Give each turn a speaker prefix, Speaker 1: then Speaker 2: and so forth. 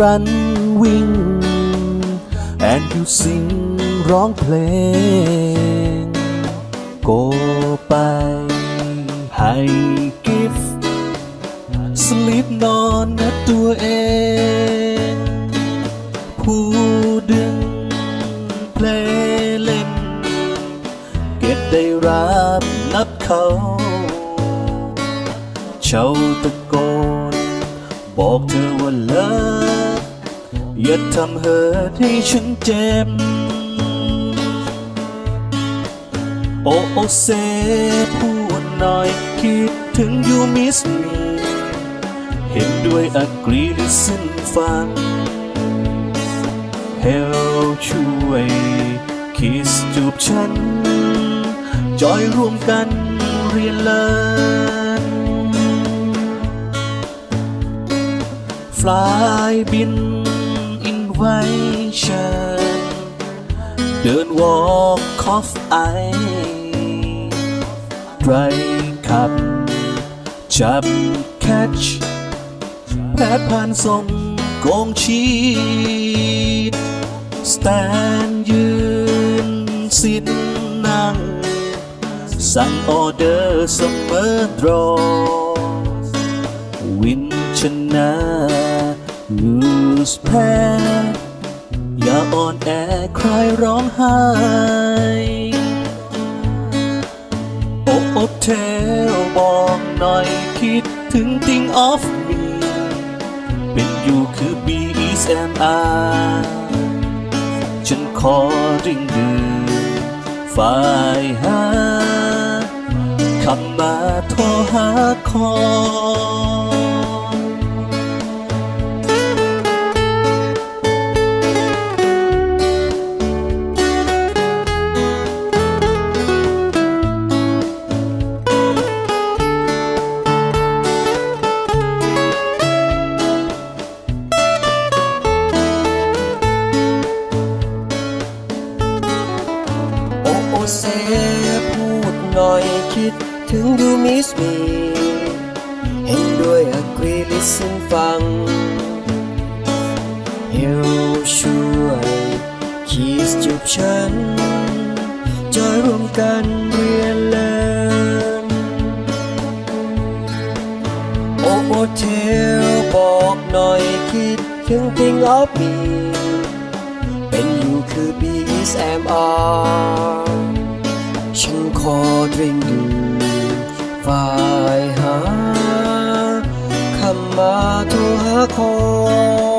Speaker 1: run วิ่ง and you sing ร้องเพลง go ไป ให้ gift sleep นอนนะตัวเอง ผู้ดึงเพลงเล่น เก็บได้รับนับเขาเช้าตะโกน บอกเธอว่าเลิก อย่าทำเหิดให้ฉันเจ็บ โอโอเซพูดหน่อยคิดถึง you miss me เห็นด้วย agree listen ฟัง Help ช่วย kiss จูบฉัน จอยร่วมกันเรียนเลิน Fly บิน invitation เดิน walk off i ไ r ขับ จับ catch แพทย์ผ่านส่งโกงชีด stand ยืนสิทนั่ง สั่งออเดอร์เสมอตรอวินชนะ lose แพ้ อย่าอ่อนแอใครร้องไห้โอ้โอเทลบอกหน่อยคิดถึง think of me เป็นอยู่คือ B is M I ฉันขอดึงดึงฝ่ายหาคำมาโทรหาคอ
Speaker 2: เซพูดหน่อยคิดถึง you miss me เห็นด้วย agree listen ฟัง Help ช่วย kiss จูบฉัน จอยร่วมกันเรียนเลินโอโอเทลบอกหน่อยคิดถึง think of me เป็นอยู่คือ B is M R ฉันขอตริงดูฝ่ายหาคำมาโทรหาคอ